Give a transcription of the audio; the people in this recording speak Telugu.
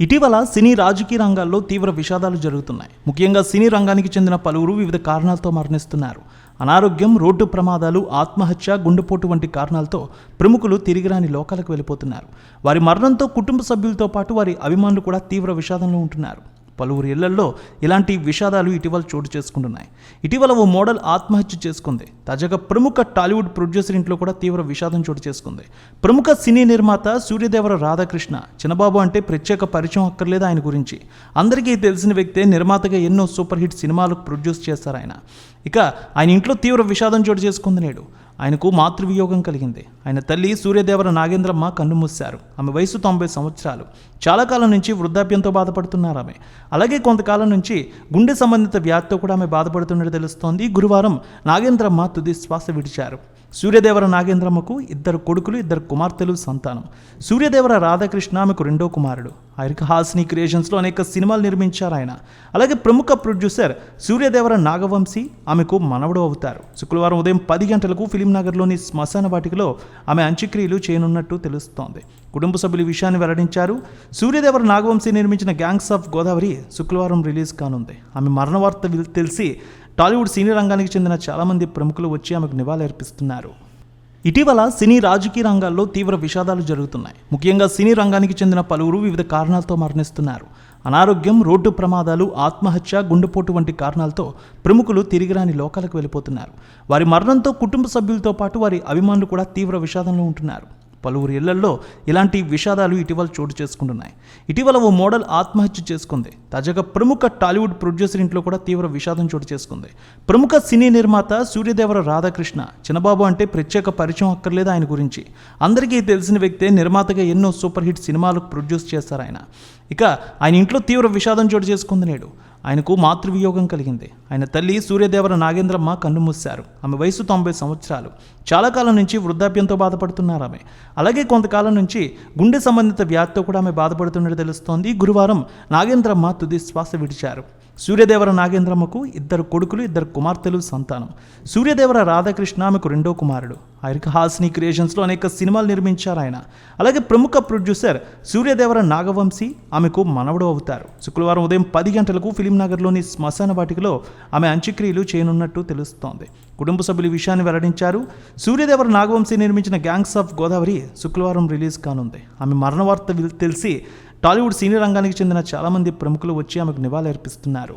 ఇటీవల సినీ రాజకీయ రంగాల్లో తీవ్ర విషాదాలు జరుగుతున్నాయి. ముఖ్యంగా సినీ రంగానికి చెందిన పలువురు వివిధ కారణాలతో మరణిస్తున్నారు. అనారోగ్యం రోడ్డు ప్రమాదాలు ఆత్మహత్య గుండెపోటు వంటి కారణాలతో ప్రముఖులు తిరిగిరాని లోకాలకు వెళ్ళిపోతున్నారు. వారి మరణంతో కుటుంబ సభ్యులతో పాటు వారి అభిమానులు కూడా తీవ్ర విషాదంలో ఉంటున్నారు. పలువురు ఇళ్ళల్లో ఇలాంటి విషాదాలు ఇటీవల చోటు చేసుకుంటున్నాయి. ఇటీవల ఓ మోడల్ ఆత్మహత్య చేసుకుంది. తాజాగా ప్రముఖ టాలీవుడ్ ప్రొడ్యూసర్ ఇంట్లో కూడా తీవ్ర విషాదం చోటు చేసుకుంది. ప్రముఖ సినీ నిర్మాత సూర్యదేవర రాధాకృష్ణ చిన్నబాబు అంటే ప్రత్యేక పరిచయం అక్కర్లేదు ఆయన గురించి. అందరికీ తెలిసిన వ్యక్తే నిర్మాతగా ఎన్నో సూపర్ హిట్ సినిమాలకు ప్రొడ్యూస్ చేస్తారు ఆయన. ఇక ఆయన ఇంట్లో తీవ్ర విషాదం చోటు చేసుకుంది నేడు. ఆయనకు మాతృవియోగం కలిగింది. ఆయన తల్లి సూర్యదేవర నాగేంద్రమ్మ కన్నుమూశారు ఆమె వయసు తొంభై సంవత్సరాలు. చాలా కాలం నుంచి వృద్ధాప్యంతో బాధపడుతున్నారు ఆమె. అలాగే కొంతకాలం నుంచి గుండె సంబంధిత వ్యాధితో కూడా ఆమె బాధపడుతున్నట్టు తెలుస్తోంది. గురువారం నాగేంద్రమ్మ తుది శ్వాస విడిచారు. సూర్యదేవర నాగేంద్రమ్మకు ఇద్దరు కొడుకులు ఇద్దరు కుమార్తెలు సంతానం. సూర్యదేవర రాధాకృష్ణ ఆమెకు రెండో కుమారుడు. ఆయనకు హాస్ని క్రియేషన్స్లో అనేక సినిమాలు నిర్మించారు ఆయన. అలాగే ప్రముఖ ప్రొడ్యూసర్ సూర్యదేవర నాగవంశీ ఆమెకు మనవడు అవుతారు. శుక్రవారం ఉదయం పది గంటలకు ఫిలిం నగర్లోని శ్మశాన వాటికలో ఆమె అంత్యక్రియలు చేయనున్నట్టు తెలుస్తోంది. కుటుంబ సభ్యులు విషయాన్ని వెల్లడించారు. సూర్యదేవర నాగవంశీ నిర్మించిన గ్యాంగ్స్ ఆఫ్ గోదావరి శుక్రవారం రిలీజ్ కానుంది. ఆమె మరణ వార్త తెలిసి టాలీవుడ్ సీనియర్ రంగానికి చెందిన చాలామంది ప్రముఖులు వచ్చి ఆమెకు నివాళులర్పిస్తున్నారు. ఇటీవల సినీ రాజకీయ రంగాల్లో తీవ్ర విషాదాలు జరుగుతున్నాయి. ముఖ్యంగా సినీ రంగానికి చెందిన పలువురు వివిధ కారణాలతో మరణిస్తున్నారు. అనారోగ్యం రోడ్డు ప్రమాదాలు ఆత్మహత్య గుండెపోటు వంటి కారణాలతో ప్రముఖులు తిరిగిరాని లోకాలకు వెళ్ళిపోతున్నారు. వారి మరణంతో కుటుంబ సభ్యులతో పాటు వారి అభిమానులు కూడా తీవ్ర విషాదంలో ఉంటున్నారు. పలువురు ఇళ్ళల్లో ఇలాంటి విషాదాలు ఇటీవల చోటు చేసుకుంటున్నాయి. ఇటీవల ఓ మోడల్ ఆత్మహత్య చేసుకుంది. తాజాగా ప్రముఖ టాలీవుడ్ ప్రొడ్యూసర్ ఇంట్లో కూడా తీవ్ర విషాదం చోటు చేసుకుంది. ప్రముఖ సినీ నిర్మాత సూర్యదేవర రాధాకృష్ణ చిన్నబాబు అంటే ప్రత్యేక పరిచయం అక్కర్లేదు ఆయన గురించి. అందరికీ తెలిసిన వ్యక్తే నిర్మాతగా ఎన్నో సూపర్ హిట్ సినిమాలకు ప్రొడ్యూస్ చేస్తారు ఆయన. ఇక ఆయన ఇంట్లో తీవ్ర విషాదం చోటు చేసుకుంది నేడు. ఆయనకు మాతృవియోగం కలిగింది. ఆయన తల్లి సూర్యదేవర నాగేంద్రమ్మ కన్నుమూశారు ఆమె వయసు తొంభై సంవత్సరాలు. చాలా కాలం నుంచి వృద్ధాప్యంతో బాధపడుతున్నారు ఆమె. అలాగే కొంతకాలం నుంచి గుండె సంబంధిత వ్యాధితో కూడా ఆమె బాధపడుతున్నట్టు తెలుస్తోంది. గురువారం నాగేంద్రమ్మ తుది శ్వాస విడిచారు. సూర్యదేవర నాగేంద్రమ్మకు ఇద్దరు కొడుకులు ఇద్దరు కుమార్తెలు సంతానం. సూర్యదేవర రాధాకృష్ణ ఆమెకు రెండో కుమారుడు. ఆయనకు హాస్ని క్రియేషన్స్లో అనేక సినిమాలు నిర్మించారు ఆయన. అలాగే ప్రముఖ ప్రొడ్యూసర్ సూర్యదేవర నాగవంశీ ఆమెకు మనవడు అవుతారు. శుక్రవారం ఉదయం పది గంటలకు ఫిలిం నగర్లోని శ్మశాన వాటికలో ఆమె అంత్యక్రియలు చేయనున్నట్టు తెలుస్తోంది. కుటుంబ సభ్యులు విషయాన్ని వెల్లడించారు. సూర్యదేవర నాగవంశీ నిర్మించిన గ్యాంగ్స్ ఆఫ్ గోదావరి శుక్రవారం రిలీజ్ కానుంది. ఆమె మరణ వార్త తెలిసి టాలీవుడ్ సినీ రంగానికి చెందిన చాలామంది ప్రముఖులు వచ్చి ఆమెకు నివాళులర్పిస్తున్నారు.